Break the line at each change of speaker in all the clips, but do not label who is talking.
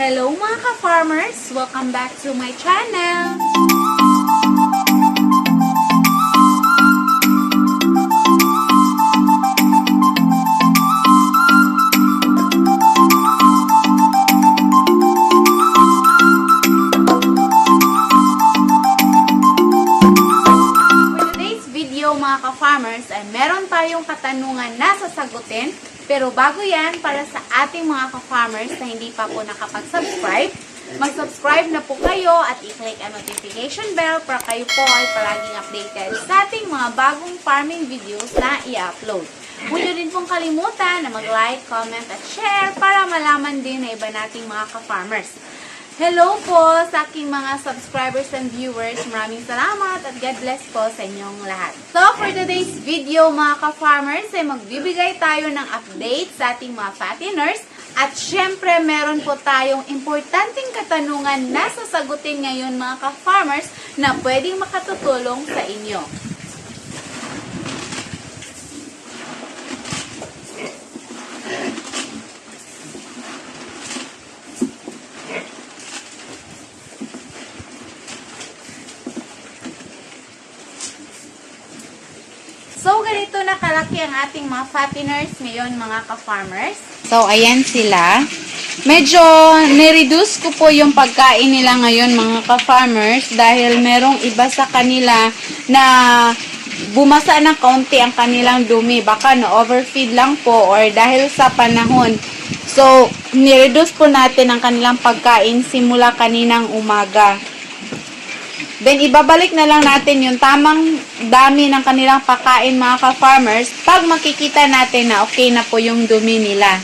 Hello mga ka-farmers! Welcome back to my channel! For today's video mga ka-farmers ay meron tayong katanungan na sasagutin. Pero bago yan, para sa ating mga ka-farmers na hindi pa po nakapag-subscribe, mag-subscribe na po kayo at i-click ang notification bell para kayo po ay palaging updated sa ating mga bagong farming videos na i-upload. Huwag nyo din pong kalimutan na mag-like, comment at share para malaman din na iba nating mga ka-farmers. Hello po sa aking mga subscribers and viewers. Maraming salamat at God bless po sa inyong lahat. So, for today's video mga ka-farmers, ay magbibigay tayo ng update sa ating mga fatteners. At syempre, meron po tayong importanteng katanungan na sasagutin ngayon mga ka-farmers na pwedeng makatutulong sa inyo. So, ganito na kalaki ang ating mga fatteners ngayon, mga ka-farmers. So, ayan sila. Medyo nireduce ko po yung pagkain nila ngayon, mga ka-farmers, dahil merong iba sa kanila na bumasa ng kaunti ang kanilang dumi. Baka na-overfeed lang po or dahil sa panahon. So, nireduce po natin ang kanilang pagkain simula kaninang umaga. Then, ibabalik na lang natin yung tamang dami ng kanilang pakain mga ka-farmers pag makikita natin na okay na po yung dumi nila.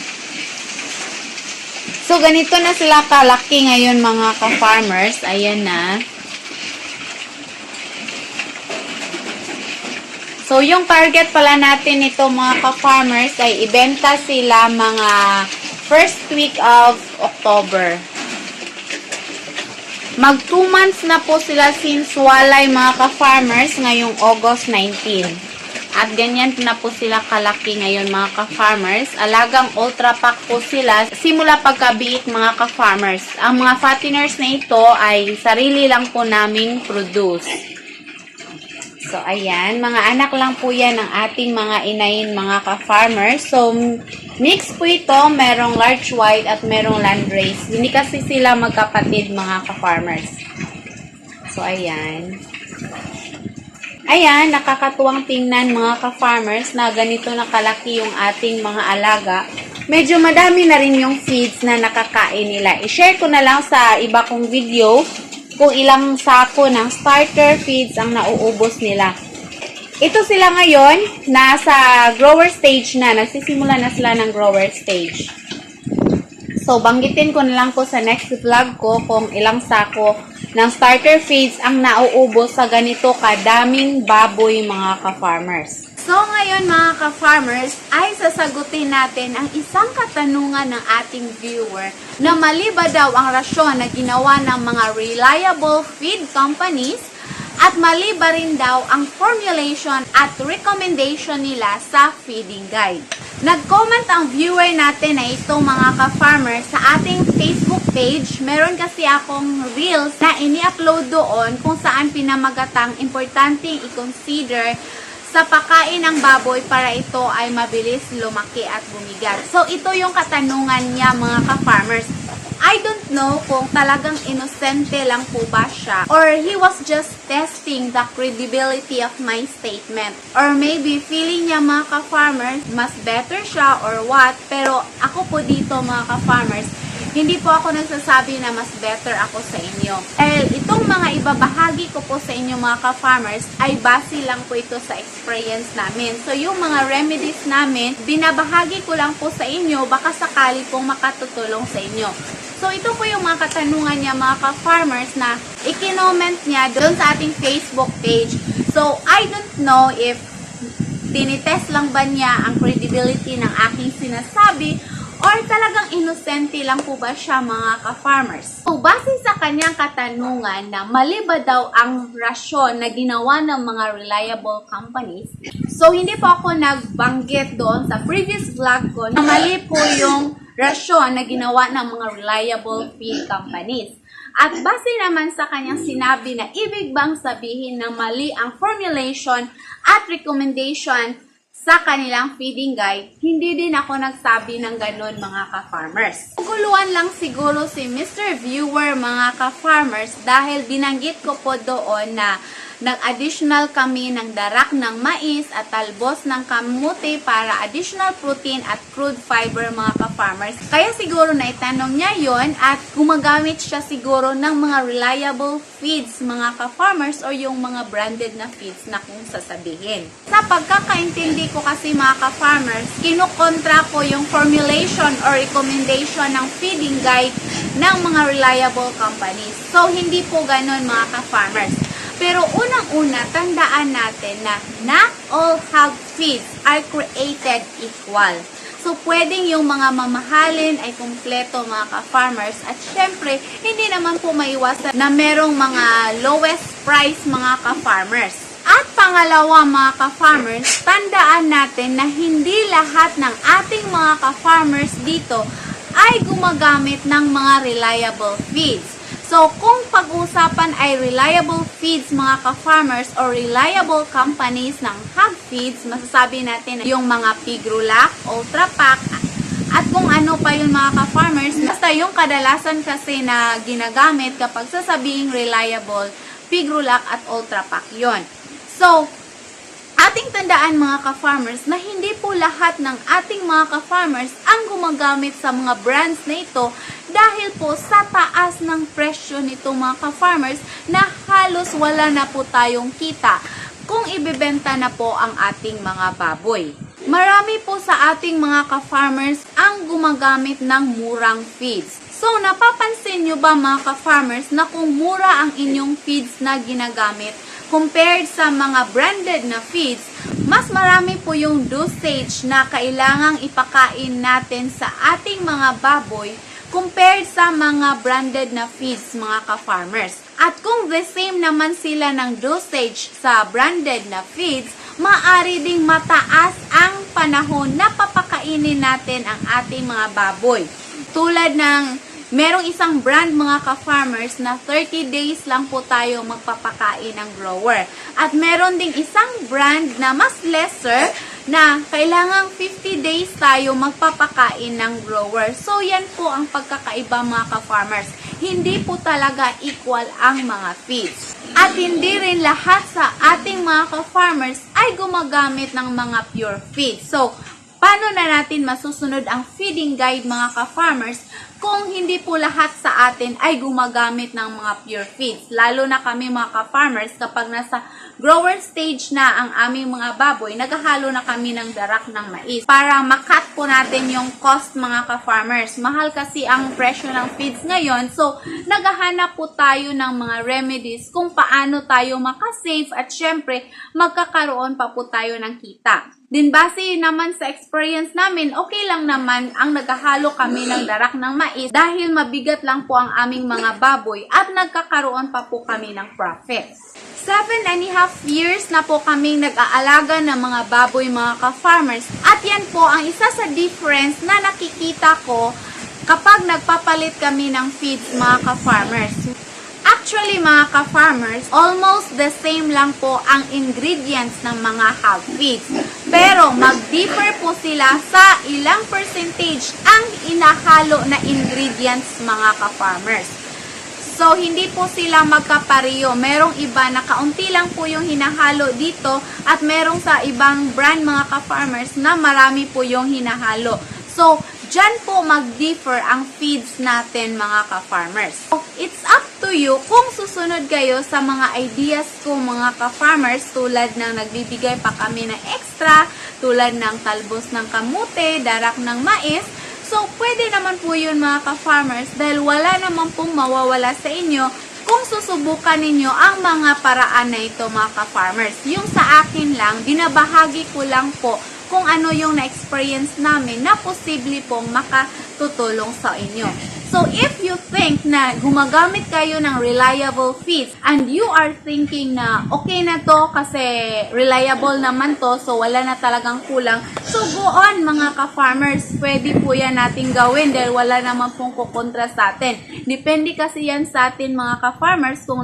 So, ganito na sila kalaki ngayon mga ka-farmers. Ayan na. So, yung target pala natin ito mga ka-farmers ay ibenta sila mga first week of October. Mag 2 months na po sila since walay mga ka-farmers ngayong August 19. At ganyan na po sila kalaki ngayon mga ka-farmers. Alagang ultra pack po sila simula pagkabiik mga ka-farmers. Ang mga fatteners na ito ay sarili lang po naming produce. So, ayan. Mga anak lang po yan ng ating mga inayin mga ka-farmers. So, mix po ito. Merong large white at merong landrace. Hindi kasi sila magkapatid mga ka-farmers. So, ayan. Ayan, nakakatuwang tingnan mga ka-farmers na ganito na kalaki yung ating mga alaga. Medyo madami na rin yung feeds na nakakain nila. I-share ko na lang sa iba kong video kung ilang sako ng starter feeds ang nauubos nila. Ito sila ngayon, nasa grower stage na. Nagsisimula na sila ng grower stage. So, banggitin ko na lang po sa next vlog ko kung ilang sako ng starter feeds ang nauubos sa ganito kadaming baboy mga ka-farmers. So, ngayon mga ka-farmers, ay sasagutin natin ang isang katanungan ng ating viewer na mali ba daw ang rasyon na ginawa ng mga reliable feed companies at mali ba rin daw ang formulation at recommendation nila sa feeding guide. Nag-comment ang viewer natin na ito mga ka-farmer sa ating Facebook page. Meron kasi akong reels na ini-upload doon kung saan pinamagatang importanteng i-consider sa pagkain ng baboy para ito ay mabilis lumaki at bumigat. So, ito yung katanungan niya mga ka-farmers. I don't know kung talagang inosente lang po ba siya or he was just testing the credibility of my statement. Or maybe feeling niya mga ka-farmers, mas better siya or what. Pero ako po dito mga ka-farmers, hindi po ako nagsasabi na mas better ako sa inyo. Dahil itong mga ibabahagi ko po sa inyo mga ka-farmers ay base lang po ito sa experience namin. So yung mga remedies namin, binabahagi ko lang po sa inyo baka sakali pong makatutulong sa inyo. So ito po yung mga katanungan niya mga ka-farmers na ikinoment niya doon sa ating Facebook page. So I don't know if tinitest lang ba niya ang credibility ng aking sinasabi or talagang inosente lang po ba siya mga ka-farmers? So, base sa kanyang katanungan na mali ba daw ang rasyon na ginawa ng mga reliable companies, so hindi po ako nagbanggit doon sa previous vlog ko na mali po yung rasyon na ginawa ng mga reliable feed companies. At base naman sa kanyang sinabi na ibig bang sabihin na mali ang formulation at recommendation sa kanilang feeding guide, hindi din ako nagsabi ng ganun mga ka-farmers. Guluhan lang siguro si Mr. Viewer mga ka-farmers dahil binanggit ko po doon na nag-additional kami ng darak ng mais at talbos ng kamuti para additional protein at crude fiber mga ka-farmers. Kaya siguro na itanong niya yon at gumagamit siya siguro ng mga reliable feeds mga ka-farmers or yung mga branded na feeds na kung sasabihin. Sa pagkakaintindi ko kasi mga ka-farmers, kinukontra ko yung formulation or recommendation ng feeding guide ng mga reliable companies. So, hindi po ganun mga ka-farmers. Pero unang-una, tandaan natin na not all hog feeds are created equal. So, pwedeng yung mga mamahalin ay kumpleto mga ka-farmers. At syempre, hindi naman po maiwasan na merong mga lowest price mga ka-farmers. At pangalawa mga ka-farmers, tandaan natin na hindi lahat ng ating mga ka-farmers dito ay gumagamit ng mga reliable feeds. So, kung pag-usapan ay reliable feeds mga ka-farmers or reliable companies ng hog feeds, masasabi natin na yung mga Pigrulac, Ultra Pack, at kung ano pa yung mga ka-farmers, basta yung kadalasan kasi na ginagamit kapag sasabing reliable, Pigrulac at Ultra Pack yon. So, ating tandaan mga ka-farmers na hindi po lahat ng ating mga ka-farmers ang gumagamit sa mga brands na ito dahil po sa taas ng presyo nito mga ka-farmers na halos wala na po tayong kita kung ibebenta na po ang ating mga baboy. Marami po sa ating mga ka-farmers ang gumagamit ng murang feeds. So, napapansin nyo ba mga ka-farmers na kung mura ang inyong feeds na ginagamit compared sa mga branded na feeds, mas marami po yung dosage na kailangang ipakain natin sa ating mga baboy compared sa mga branded na feeds mga ka-farmers. At kung the same naman sila ng dosage sa branded na feeds, maaari ding mataas ang panahon na papakainin natin ang ating mga baboy. Tulad ng merong isang brand mga ka-farmers na 30 days lang po tayo magpapakain ng grower. At meron ding isang brand na mas lesser na kailangang 50 days tayo magpapakain ng grower. So, yan po ang pagkakaiba mga ka-farmers. Hindi po talaga equal ang mga feeds. At hindi rin lahat sa ating mga ka-farmers ay gumagamit ng mga pure feeds. So, paano na natin masusunod ang feeding guide mga ka-farmers kung hindi po lahat sa atin ay gumagamit ng mga pure feeds. Lalo na kami mga ka-farmers kapag nasa grower stage na ang aming mga baboy, naghahalo na kami ng darak ng mais para makat po natin yung cost mga ka-farmers. Mahal kasi ang presyo ng feeds ngayon. So, naghahanap po tayo ng mga remedies kung paano tayo makasave at syempre magkakaroon pa po tayo ng kita. Din base naman sa experience namin, okay lang naman ang naghahalo kami ng darak ng mais dahil mabigat lang po ang aming mga baboy at nagkakaroon pa po kami ng profit. Seven and a half years na po kaming nag-aalaga ng mga baboy mga ka-farmers at yan po ang isa sa difference na nakikita ko kapag nagpapalit kami ng feeds mga ka-farmers. Actually, mga ka-farmers, almost the same lang po ang ingredients ng mga hog feeds. Pero, mag-differ po sila sa ilang percentage ang inahalo na ingredients mga ka-farmers. So, hindi po sila magkapareho. Merong iba na kaunti lang po yung hinahalo dito at merong sa ibang brand mga ka-farmers na marami po yung hinahalo. So, dyan po mag-differ ang feeds natin mga ka-farmers. So, it's up to you kung susunod kayo sa mga ideas ko mga ka-farmers tulad ng nagbibigay pa kami ng extra, tulad ng talbos ng kamute, darak ng mais, So, pwede naman po yun mga ka-farmers dahil wala naman pong mawawala sa inyo kung susubukan ninyo ang mga paraan na ito mga ka-farmers. Yung sa akin lang, binabahagi ko lang po kung ano yung na-experience namin na posible pong makatutulong sa inyo. So, if you think na gumagamit kayo ng reliable feeds and you are thinking na okay na to kasi reliable naman to, so wala na talagang kulang, so go on mga ka-farmers. Pwede po yan natin gawin dahil wala naman pong kukontra sa atin. Depende kasi yan sa atin mga ka-farmers kung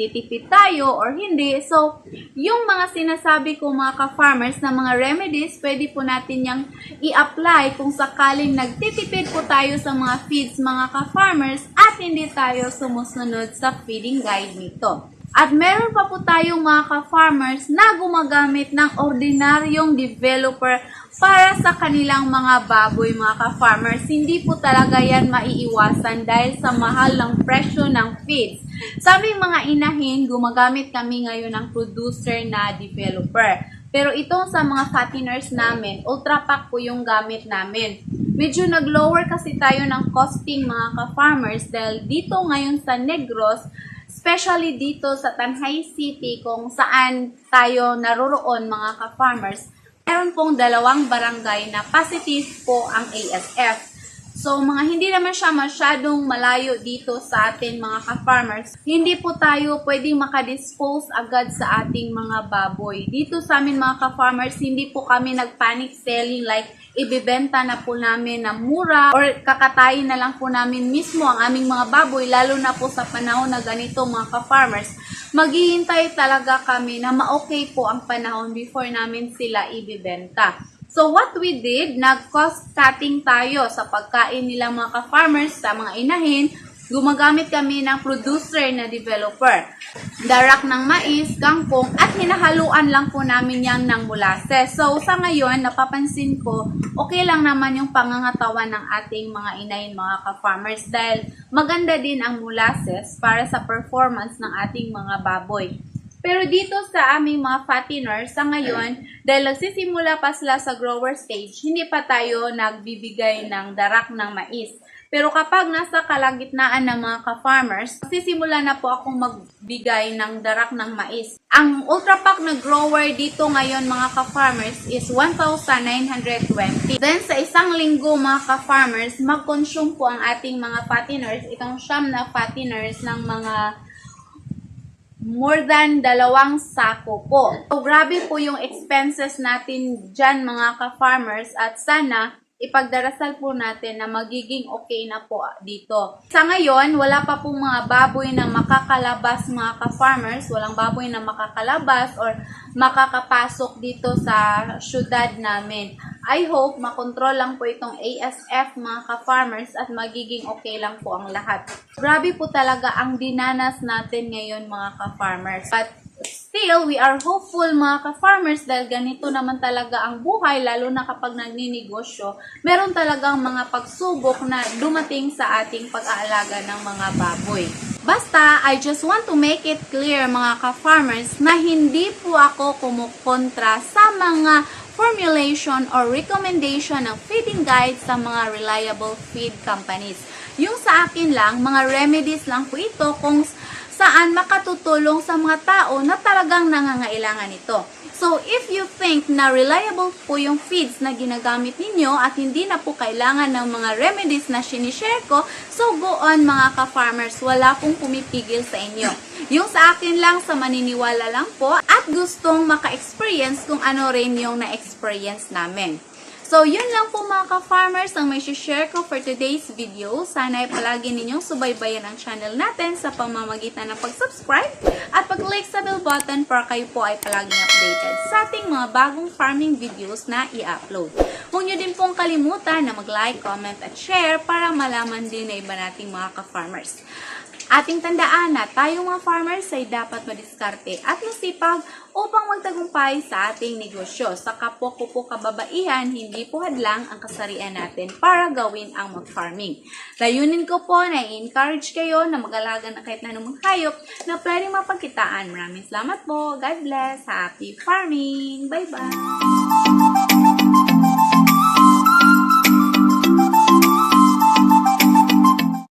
nagtitipid tayo or hindi. So, yung mga sinasabi ko mga ka-farmers na mga remedies, pwede po natin yung i-apply kung sakaling nagtitipid po tayo sa mga feeds mga ka-farmers at hindi tayo sumusunod sa feeding guide nito. At meron pa po tayong mga ka-farmers na gumagamit ng ordinaryong developer para sa kanilang mga baboy mga ka-farmers. Hindi po talaga yan maiiwasan dahil sa mahal ng presyo ng feeds. Sa aming mga inahin, gumagamit kami ngayon ng producer na developer. Pero itong sa mga fatteners namin, Ultra Pack po yung gamit namin. Medyo nag-lower kasi tayo ng costing mga ka-farmers dahil dito ngayon sa Negros, especially dito sa Tanhay City kung saan tayo naroroon mga ka-farmers, meron pong dalawang barangay na positive po ang ASF. So, mga hindi naman siya masyadong malayo dito sa atin mga ka-farmers. Hindi po tayo pwedeng makadispose agad sa ating mga baboy. Dito sa amin mga ka-farmers, hindi po kami nag-panic selling like ibibenta na po namin na mura or kakatayin na lang po namin mismo ang aming mga baboy lalo na po sa panahon na ganito mga ka-farmers. Maghihintay talaga kami na ma-okay po ang panahon before namin sila ibibenta. So what we did, nag-cost cutting tayo sa pagkain nila mga ka-farmers, sa mga inahin, gumagamit kami ng producer na developer. Darak ng mais, kangkong, at hinahaluan lang po namin yan ng molasses. So sa ngayon, napapansin ko, okay lang naman yung pangangatawan ng ating mga inahin mga ka-farmers dahil maganda din ang molasses para sa performance ng ating mga baboy. Pero dito sa aming mga fatteners, sa ngayon, dahil nagsisimula pa sila sa grower stage, hindi pa tayo nagbibigay ng darak ng mais. Pero kapag nasa kalagitnaan ng mga ka-farmers, sisimula na po akong magbigay ng darak ng mais. Ang Ultra Pack na grower dito ngayon mga ka-farmers is 1,920. Then sa isang linggo mga ka-farmers, mag-consume po ang ating mga fatteners, itong siyam na fatteners ng mga more than dalawang sako po. So, grabe po yung expenses natin dyan mga ka-farmers at sana ipagdarasal po natin na magiging okay na po dito. Sa ngayon, wala pa pong mga baboy na makakalabas mga ka-farmers, walang baboy na makakalabas or makakapasok dito sa syudad namin. I hope makontrol lang po itong ASF mga ka-farmers at magiging okay lang po ang lahat. Grabe po talaga ang dinanas natin ngayon mga ka-farmers. But still, we are hopeful mga ka-farmers dahil ganito naman talaga ang buhay lalo na kapag nagninegosyo. Meron talagang mga pagsubok na dumating sa ating pag-aalaga ng mga baboy. Basta, I just want to make it clear mga ka-farmers na hindi po ako kumukontra sa mga formulation or recommendation ng feeding guide sa mga reliable feed companies. Yung sa akin lang, mga remedies lang po ito kung saan makatutulong sa mga tao na talagang nangangailangan nito. So, if you think na reliable po yung feeds na ginagamit ninyo at hindi na po kailangan ng mga remedies na sinishare ko, so go on mga ka-farmers, wala pong pumipigil sa inyo. Yung sa akin lang, sa maniniwala lang po at gustong maka-experience kung ano rin yung na-experience namin. So, yun lang po mga ka-farmers ang may share ko for today's video. Sana ay palagi ninyong subaybayan ang channel natin sa pamamagitan ng pag-subscribe at pag-like sa bell button para kayo po ay palaging updated sa ating mga bagong farming videos na i-upload. Huwag nyo din pong kalimutan na mag-like, comment at share para malaman din na iba nating mga ka-farmers. Ating tandaan na tayong mga farmers ay dapat madiskarte at masipag upang magtagumpay sa ating negosyo. Sa kapwa ko po kababaihan, hindi po hadlang ang kasarian natin para gawin ang mag-farming. Layunin ko po na i-encourage kayo na mag-alaga na kahit na anumang hayop na pwedeng mapagkitaan. Maraming salamat po. God bless. Happy farming. Bye-bye.